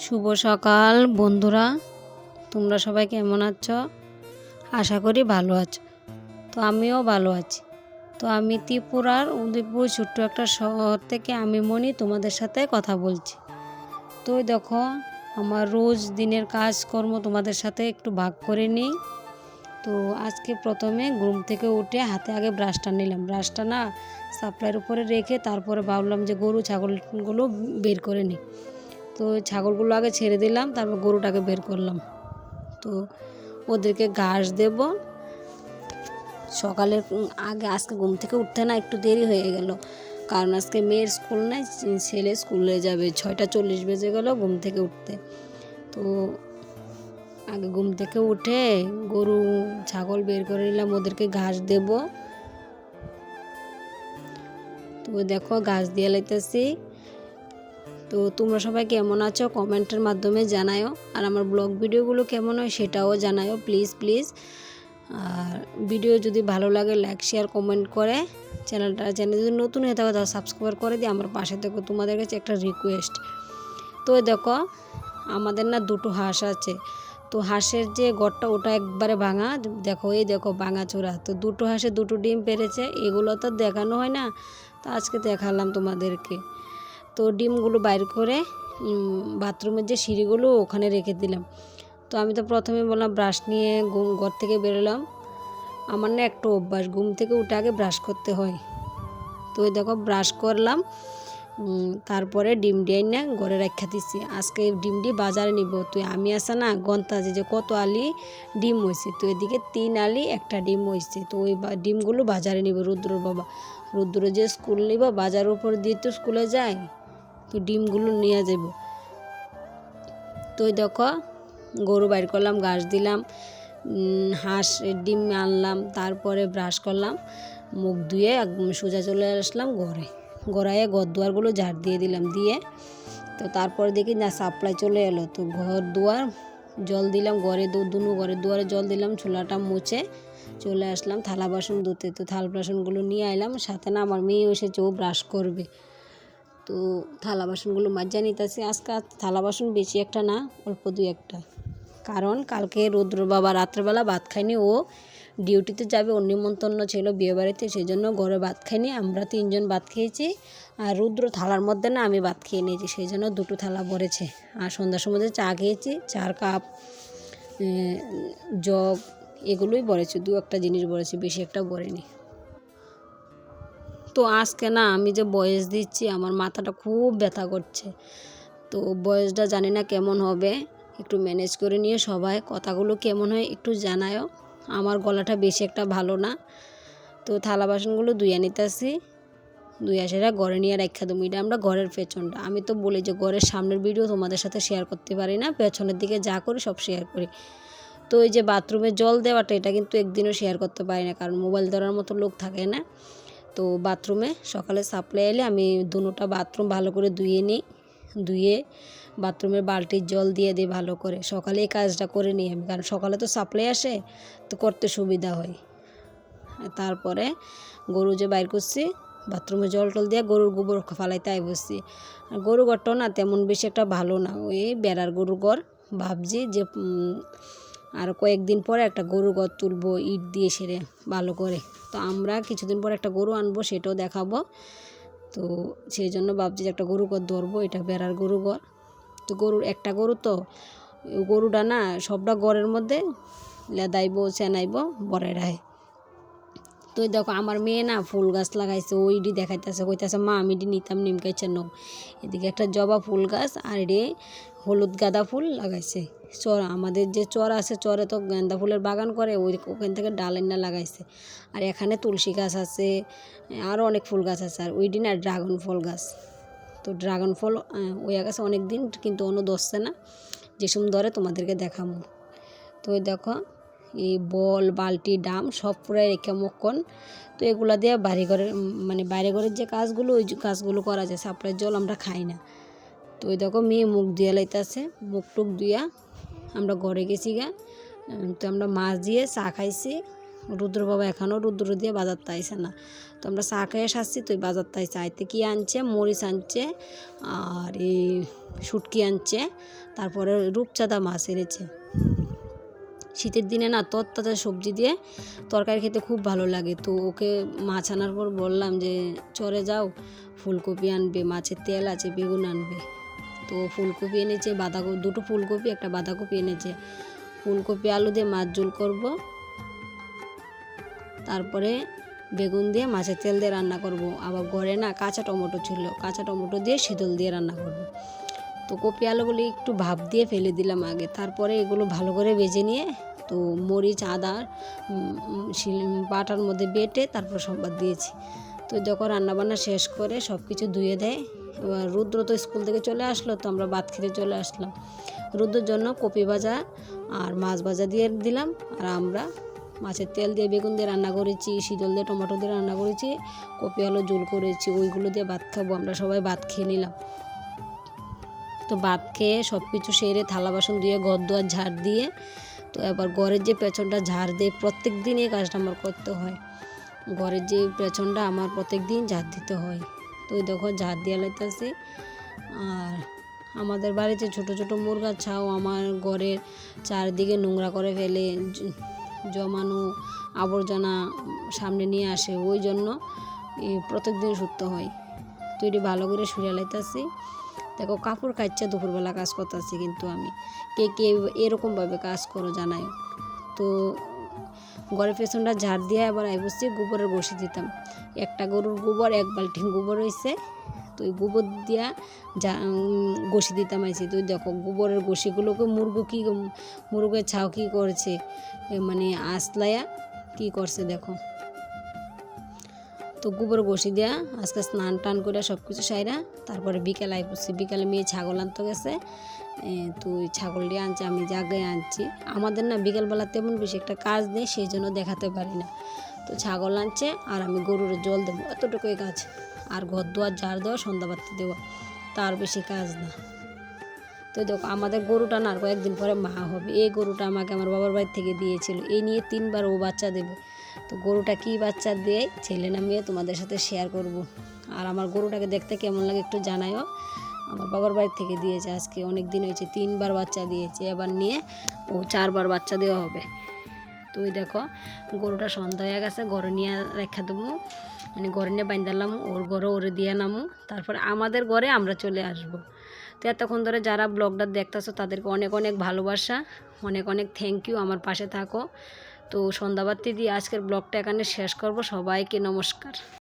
শুভ সকাল, বন্ধুরা। তোমরা সবাই কেমন আছো? আশা করি ভালো আছো। তো আমিও ভালো আছি। তো আমি ত্রিপুরার উদয়পুর ছোট্ট একটা শহর থেকে আমি মনি তোমাদের সাথে কথা বলছি। তো দেখো, আমার রোজ দিনের কাজকর্ম তোমাদের সাথে একটু ভাগ করে নিই। তো আজকে প্রথমে ঘুম থেকে উঠে হাতে আগে ব্রাশটা নিলাম। ব্রাশটা না সাপ্লাইয়ের উপরে রেখে তারপরে ভাবলাম যে গরু, ছাগলগুলো বের করে নিই। তো ছাগলগুলো আগে ছেড়ে দিলাম, তারপর গরুটাকে বের করলাম। তো ওদেরকে ঘাস দেব। সকালে আগে, আজকে ঘুম থেকে উঠতে না একটু দেরি হয়ে গেল। কারণ আজকে মেয়ের স্কুল নাই, ছেলে স্কুলে যাবে, ছয়টা চল্লিশ বেজে গেল ঘুম থেকে উঠতে। তো আগে ঘুম থেকে উঠে গরু, ছাগল বের করে নিলাম, ওদেরকে ঘাস দেব। তো দেখো, ঘাস দিয়ে লাইতেছি। তো তোমরা সবাই কেমন আছো? কমেন্টের মাধ্যমে জানাও আর আমার ব্লগ ভিডিওগুলো কেমন হয় সেটাও জানায়ও প্লিজ প্লিজ আর ভিডিও যদি ভালো লাগে লাইক শেয়ার কমেন্ট করে চ্যানেলটা। চ্যানেল যদি নতুন হয়ে থাকে, তাহলে সাবস্ক্রাইব করে দিয়ে আমার পাশে থেকে, তোমাদের কাছে একটা রিকোয়েস্ট তো দেখো, আমাদের না দুটো হাঁস আছে। তো হাঁসের যে গড়টা, ওটা একবারে ভাঙা। দেখো, এই দেখো, ভাঙা চূড়া। তো দুটো হাঁসে দুটো ডিম পেরেছে। এগুলো তো দেখানো হয় না। তো আজকে দেখালাম তোমাদেরকে। তো ডিমগুলো বাইর করে বাথরুমের যে সিঁড়িগুলো ওখানে রেখে দিলাম। তো আমি তো প্রথমে বললাম ব্রাশ নিয়ে ঘুম, ঘর থেকে বেরোলাম। আমার না একটু অভ্যাস, ঘুম থেকে উঠে আগে ব্রাশ করতে হয়। তো ওই দেখো ব্রাশ করলাম তারপরে ডিম দিয়ে না ঘরে রাখা দিচ্ছি আজকে ডিম ডি বাজারে নিব। তুই আমি আসা না গন্তাজি যে কত আলি ডিম হয়েছে তো এদিকে তিন আলি, একটা ডিম হয়েছে তো ওই ডিমগুলো বাজারে নিব। রুদ্রর বাবা রুদ্র যে স্কুল নিব বাজারের উপর দিয়ে তো স্কুলে যায়। তো ডিমগুলো নিয়ে যাব তো দেখো, গরু বাইর করলাম, ঘাস দিলাম হাঁস ডিম আনলাম, তারপরে ব্রাশ করলাম, মুখ ধুয়ে একদম সোজা চলে আসলাম ঘরে। গড়াইয়ে ঘর দুয়ারগুলো ঝাড় দিয়ে দিলাম, দিয়ে তো তারপরে দেখি না সাপ্লাই চলে এলো। তো ঘর দুয়ার জল দিলাম, ঘরে দুনো ঘরে দুয়ারে জল দিলাম, চুলাটা মুছে চলে আসলাম থালা বাসন ধুতে। তো থাল বাসনগুলো নিয়ে আইলাম, সাথে না আমার মেয়ে এসেছে, ও ব্রাশ করবে। তো থালা বাসনগুলো মাজা নিতেছি। আজকে থালা বাসন বেশি একটা না, অল্প দুই একটা। কারণ কালকে রৌদ্র বাবা রাত্রেবেলা ভাত খায়নি, ও ডিউটিতে যাবে, ওর নিমন্ত্রণ ছিল বিয়েবাড়িতে সেই জন্য ঘরে ভাত খাইনি আমরা তিনজন ভাত খেয়েছি, আর রুদ্র থালার মধ্যে না আমি ভাত খেয়ে নিয়েছি সেই জন্য দুটো থালা ভরেছে। আর সন্ধ্যার সময় চা খেয়েছি, চার কাপ জগ, এগুলোই ভরেছি, দু একটা জিনিস ভরেছি, বেশি একটা ভরেনি। তো আজকে না আমি যে বয়স দিচ্ছি, আমার মাথাটা খুব ব্যথা করছে। তো বয়সটা জানি না কেমন হবে, একটু ম্যানেজ করে নিয়ে সবাই, কথাগুলো কেমন হয় একটু জানায়ও। আমার গলাটা বেশি একটা ভালো না। তো থালা বাসনগুলো ধুয়ে নিতেছি দুই আসারা ঘরে নিয়ে রাখা দেবো। এটা আমরা ঘরের পেছনটা। আমি তো বলি যে ঘরের সামনের ভিডিও তোমাদের সাথে শেয়ার করতে পারি না, পেছনের দিকে যা করি সব শেয়ার করি। তো এই যে বাথরুমে জল দেওয়াটা, এটা কিন্তু একদিনও শেয়ার করতে পারি না, কারণ মোবাইল ধরার মতো লোক থাকে না। তো বাথরুমে সকালে সাপ্লাই এলে আমি দুটোটা বাথরুম ভালো করে ধুয়ে নিই, ধুয়ে বাথরুমের বালতির জল দিয়ে দিই ভালো করে। সকালে এই কাজটা করে নিই আমি, কারণ সকালে তো সাপ্লাই আসে, তো করতে সুবিধা হয়। তারপরে গরু যে বাইর করছি, বাথরুমে জল টল দিয়ে গরুর গোবর ফালাইতে আই বসছি গরু ঘরটাও না তেমন বেশি একটা ভালো না, ওই বেড়ার গরুর ঘর, ভাবছি যে আর কয়েকদিন পরে একটা গরু ঘর তুলবো, ইট দিয়ে সেরে ভালো করে। তো আমরা কিছুদিন পর একটা গরু আনব, সেটাও দেখাবো। তো সেই জন্য ভাবছি যে একটা গরু ঘর ধরবো, এটা বেড়ার গরু ঘর তো গরুর একটা গরু তো, গরুটা না সবটা ঘরের মধ্যে লেদাইব, চেনাইব রায় তো দেখো আমার মেয়ে না ফুল গাছ লাগাইছে, ওইডি দেখাইতেছে, কইতেছে, মা, আমি নিতাম নিমকাইছে নাও এদিকে একটা জবা ফুল গাছ আর এটি হলুদ গাঁদা ফুল লাগাইছে। চর, আমাদের যে চর আছে, চরে তো গাঁদা ফুলের বাগান করে, ওই ওখান থেকে ডালের না লাগাইছে। আর এখানে তুলসী গাছ আছে আরও অনেক ফুল গাছ আছে, আর ওই দিন আর ড্রাগন ফল গাছ। তো ড্রাগন ফল ওই গেছে অনেক দিন কিন্তু অন্য দশছে না, যে সুন্দরে তোমাদেরকে দেখাবো তো দেখো এই বল, বালতি, ডাম সব পুরাই রেখে মক্ষণ তো এগুলা দিয়ে বাড়ি ঘরের মানে বাইরে ঘরের যে কাজগুলো, ওই কাজগুলো করা যায়। সাপ্লাই জল আমরা খাই না। তো ওই দেখো মেয়ে মুখ দিয়ে লাইতেছে। মুখ টুক দিয়া আমরা ঘরে গেছি গা। তো আমরা মাছ দিয়ে চা খাইছি। রুদ্র বাবা এখনও রুদ্র দিয়ে বাজার তাইছে না। তো আমরা চা খেয়ে সারছি। তো এই বাজার তাই চাইতে কি আনছে? মরিচ আনছে। আর এই শুটকি আনছে। তারপরে রূপচাঁদা মাছ এনেছে। শীতের দিনে না তরতাজা সবজি দিয়ে তরকারি খেতে খুব ভালো লাগে। তো ওকে মাছ আনার পর বললাম যে, চরে যাও, ফুলকপি আনবে, মাছের তেল আছে, বেগুন আনবে। তো ফুলকপি এনেছে, বাঁধাকপি, দুটো ফুলকপি, একটা বাঁধাকপি এনেছে। ফুলকপি, আলু দিয়ে মাছ ঝোল করব। তারপরে বেগুন দিয়ে মাছের তেল দিয়ে রান্না করব। আবার ঘরে না কাঁচা টমেটো ছিল, কাঁচা টমেটো দিয়ে শীতল দিয়ে রান্না করব। তো কপি আলুগুলি একটু ভাপ দিয়ে ফেলে দিলাম আগে। তারপরে এগুলো ভালো করে ভেজে নিয়ে, তো মরিচ, আদা বাটার মধ্যে বেটে তারপর সম্বাদ দিয়েছি। তো যখন রান্নাবান্না শেষ করে সব কিছু ধুয়ে দেয়, এবার রুদ্র তো স্কুল থেকে চলে আসলো, তো আমরা ভাত খেতে চলে আসলাম। রুদ্রের জন্য কপি ভাজা আর মাছ ভাজা দিয়ে দিলাম, আর আমরা মাছের তেল দিয়ে বেগুন দিয়ে রান্না করেছি শীতল দিয়ে টমেটো দিয়ে রান্না করেছি, কপি আলু ঝোল করেছি, ওইগুলো দিয়ে ভাত খাব, আমরা সবাই ভাত খেয়ে নিলাম। তো ভাত খেয়ে সব কিছু সেরে থালা বাসন ধুয়ে, ঘর দুয়ার ঝাড় দিয়ে, তো এবার ঘরের যে পেছনটা ঝাড় দিয়ে প্রত্যেক দিন এই কাজটা আমার করতে হয়। ঘরের যে পেছনটা আমার প্রত্যেক দিন ঝাড় দিতে হয়। তো ওই দেখো ঝাড় দিয়ে লাইতেছি আর আমাদের বাড়িতে ছোট ছোট মুরগা ছাও আমার ঘরের চারদিকে নোংরা করে ফেলে জমানো আবর্জনা সামনে নিয়ে আসে, ওই জন্য প্রত্যেক দিন শুতে হয়। তো এটি ভালো করে শুয়ে লাইতেছি দেখো, কাপড় কাচ্চা দুপুরবেলা কাজ করতেছি কিন্তু আমি। কে কে এরকমভাবে কাজ করো জানাই। তো ঘরের পেছনটা ঝাড় দিয়ে আবার আই বসছি গোবরের ঘষি দিতাম। একটা গরুর গোবর, এক বালটি গোবর হয়েছে তো ওই গোবর দিয়া যা ঘষি দিতাম আইছি। তো দেখো, গোবরের ঘষিগুলোকে মুরগো কী, মুরগের ছাও কী করছে? মানে আসলায়া কী করছে দেখো। তো গোবর ঘষি দেয়া আজকে স্নান টান করে সব কিছু সাইরা তারপরে বিকেল আই পড়ছি বিকালে মেয়ে ছাগল আনতে গেছে। এ, তো ওই ছাগলটি আনছে আমি জাগে আনছি। আমাদের না বিকেলবেলা তেমন বেশি একটা কাজ নেই সেই জন্য দেখাতে পারি না। তো ছাগল আনছে আর আমি গরুর জল দেবো এতটুকুই কাজ। আর ঘর দুয়ার ঝাড় দেওয়া সন্ধ্যাবাতি দেওয়া তার বেশি কাজ না। তো দেখো আমাদের গরুটা না আর কয়েকদিন পরে মা হবে। এই গরুটা আমাকে আমার বাবার বাড়ি থেকে দিয়েছিল। এই নিয়ে তিনবার ও বাচ্চা দেবে। তো গরুটা কী বাচ্চা দেয়, ছেলে না মেয়ে তোমাদের সাথে শেয়ার করব। আর আমার গরুটাকে দেখতে কেমন লাগে একটু জানাইও আমার বাবার বাড়ি থেকে দিয়েছে, আজকে অনেক দিন হয়েছে, তিনবার বাচ্চা দিয়েছে। এবার নিয়ে ও চারবার বাচ্চা দেওয়া হবে। তো ওই দেখো, গরুটা সন্ধ্যা হয়ে গেছে, ঘরে নিয়ে রেখা দেবো। মানে ঘরে নিয়ে বান্ধালাম ওর ঘরে ওরে দিয়ে নামো। তারপরে আমাদের ঘরে আমরা চলে আসব। তো এতক্ষণ ধরে যারা ব্লগটা দেখতেছো, তাদেরকে অনেক অনেক ভালোবাসা, অনেক অনেক থ্যাংক ইউ আমার পাশে থাকো। তো সন্ধ্যাবাতি দিয়ে আজকের ব্লগটা এখানে শেষ করব। সবাইকে নমস্কার।